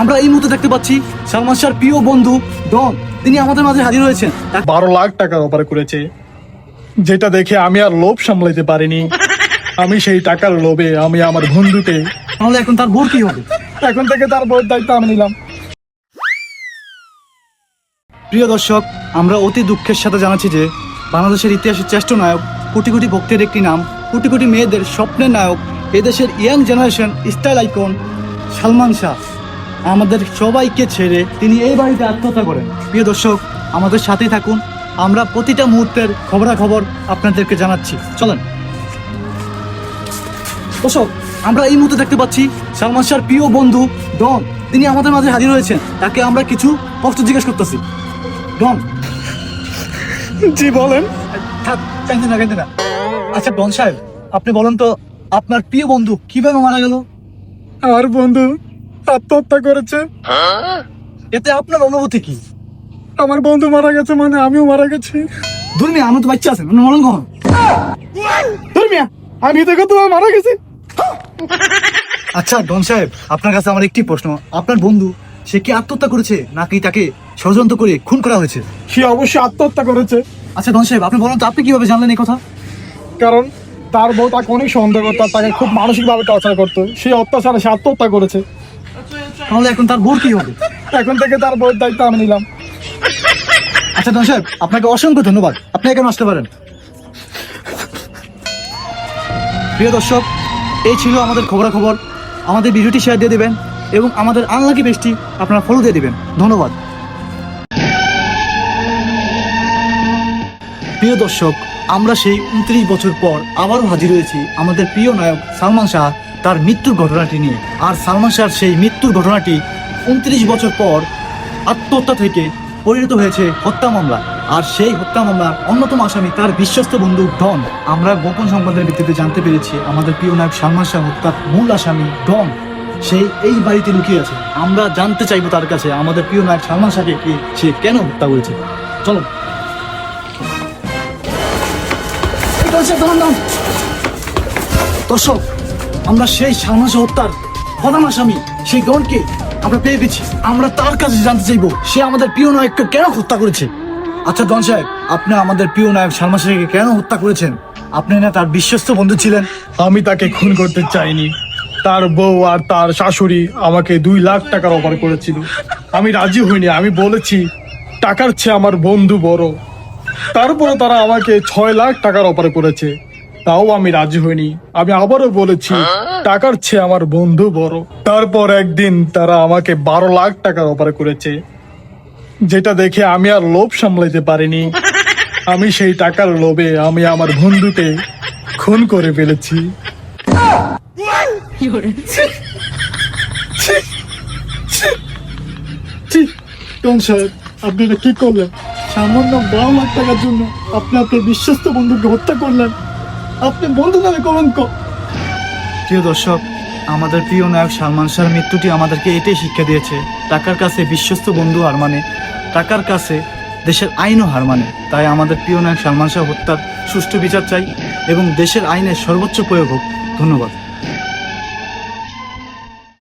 আমরা এই মুহূর্তে দেখতে পাচ্ছি সালমান শাহর প্রিয় বন্ধু ডন। তিনি আমাদের মাঝে হাজির হয়েছেন। বারো লাখ টাকার অফার করেছে যেটা দেখে আমি আর লোভ সামলাইতে পারিনি। আমি সেই টাকার লোভে আমি আমার বন্ধুকে তাহলে এখন তার বোর কি হবে? এখন থেকে তার বউয়ের দায়িত্ব আমি নিলাম। প্রিয় দর্শক আমরা অতি দুঃখের সাথে জানাচ্ছি যে বাংলাদেশের ইতিহাসের শ্রেষ্ঠ নায়ক কোটি কোটি ভক্তের একটি নাম কোটি কোটি মেয়েদের স্বপ্নের নায়ক এদেশের young generation style icon Salman Shah. আমাদের সবাইকে ছেড়ে তিনি এই বাড়িতে আত্মহত্যা করেন। প্রিয় দর্শক আমাদের সাথেই থাকুন। আমরা প্রতিটা মুহূর্তের খবরাখবর আপনাদেরকে জানাচ্ছি। চলেন। দর্শক আমরা এই মুহূর্তে দেখতে পাচ্ছি সালমান শাহর প্রিয় বন্ধু ডন। তিনি আমাদের মাঝে হাজির হয়েছেন। তাকে আমরা কিছু প্রশ্ন জিজ্ঞেস করতেছি। ডন। জি বলেন। থাক না না। আচ্ছা ডন সাহেব আপনি বলেন তো আপনার প্রিয় বন্ধু কীভাবে মারা গেল? আমার বন্ধু আত্মহত্যা করেছে। এতে আপনার অনুভূতি কি? আমার বন্ধু মারা গেছে মানে আমিও মারা গেছি। ধর্মিয়া আমার তো বাচ্চা আছে মরণ কখন? আমি তো মারা গেছি। আচ্ছা ডন সাহেব আপনার কাছে আমার একটি প্রশ্ন। আপনার বন্ধু সে কি আত্মহত্যা করেছে নাকি তাকে ষড়যন্ত্র করে খুন করা হয়েছে? সে অবশ্যই আত্মহত্যা করেছে। আচ্ছা ডন সাহেব আপনি বলুন তো আপনি কীভাবে জানলেন এই কথা? কারণ তার বউ তাকে অনেক সন্দেহ করতো তাকে খুব মানসিকভাবে টর্চার করতো। সেই অত্যাচারে সে আত্মহত্যা করেছে। তাহলে এখন তার বোর কি হবে? এখন থেকে তার বউয়ের দায়িত্ব আমি নিলাম। আচ্ছা ডন সাহেব, আপনাকে অসংখ্য ধন্যবাদ। আপনি এখানে আসতে পারেন। প্রিয় দর্শক, এই ছিল আমাদের খবরাখবর। আমাদের ভিডিওটি শেয়ার দিয়ে দেবেন এবং আমাদের আনলাকি পেজটি আপনারা ফলো দিয়ে দেবেন। ধন্যবাদ। প্রিয় দর্শক, আমরা সেই উনত্রিশ বছর পর আবারও হাজির হয়েছি আমাদের প্রিয় নায়ক সালমান শাহ তার মৃত্যুর ঘটনাটি নিয়ে। আর সালমান শাহর সেই মৃত্যুর ঘটনাটি উনত্রিশ বছর পর আত্মহত্যা থেকে পরিণত হয়েছে হত্যা মামলা। আর সেই হত্যা মামলার অন্যতম আসামি তার বিশ্বস্ত বন্ধু ডন। আমরা গোপন সংবাদের ভিত্তিতে জানতে পেরেছি, আমাদের প্রিয় নায়ক সালমান শাহ হত্যার মূল আসামি ডন। সেই এই বাড়িতে লুকিয়ে আছে। আমরা জানতে চাইব তার কাছে, আমাদের প্রিয় নায়ক সালমান শাহকে কি সে কেন হত্যা করেছে? চলো। দর্শক আমরা সেই সালমান শাহ হত্যার প্রধান আসামি, সেই ডনকে আমরা পেয়ে গেছি। আমরা তার কাছে জানতে চাইব, সে আমাদের প্রিয় নায়ককে কেন হত্যা করেছে? আচ্ছা ডন সাহেব, আপনি আমাদের প্রিয় নায়ক সালমান শাহকে কেন হত্যা করেছেন? আপনি না তার বিশ্বস্ত বন্ধু ছিলেন? আমি তাকে খুন করতে চাইনি। তার বউ আর তার শাশুড়ি আমাকে দুই লাখ টাকার অফার করেছিল। আমি রাজি হইনি, আমি বলেছি, টাকার চেয়ে আমার বন্ধু বড়। তারপরে তারা আমাকে ছয় লাখ টাকার অফার করেছে। তাও আমি রাজি হইনি। আমি আবারও বলেছি টাকার চেয়ে আমার বন্ধু বড়। তারপর একদিন তারা আমাকে বারো লাখ টাকার অফার করেছে যেটা দেখে আমি আর লোভ সামলাইতে পারিনি। আমি সেই টাকার লোভে আমি আমার বন্ধুকে খুন করে ফেলেছি। সাহেব আপনি এটা কি করলেন? সামান্য বারো লাখ টাকার জন্য আপনি আপনার বিশ্বস্ত বন্ধুকে হত্যা করলেন। আপনি বন্ধু নামে কলঙ্ক। প্রিয় দর্শক, আমাদের প্রিয় নায়ক সালমান শাহর মৃত্যুটি আমাদেরকে এটাই শিক্ষা দিয়েছে, টাকার কাছে বিশ্বস্ত বন্ধু হার মানে টাকার কাছে দেশের আইনও হার মানে। তাই আমাদের প্রিয় নায়ক সালমান শাহ হত্যার সুষ্ঠু বিচার চাই এবং দেশের আইনের সর্বোচ্চ প্রয়োগ হোক। ধন্যবাদ।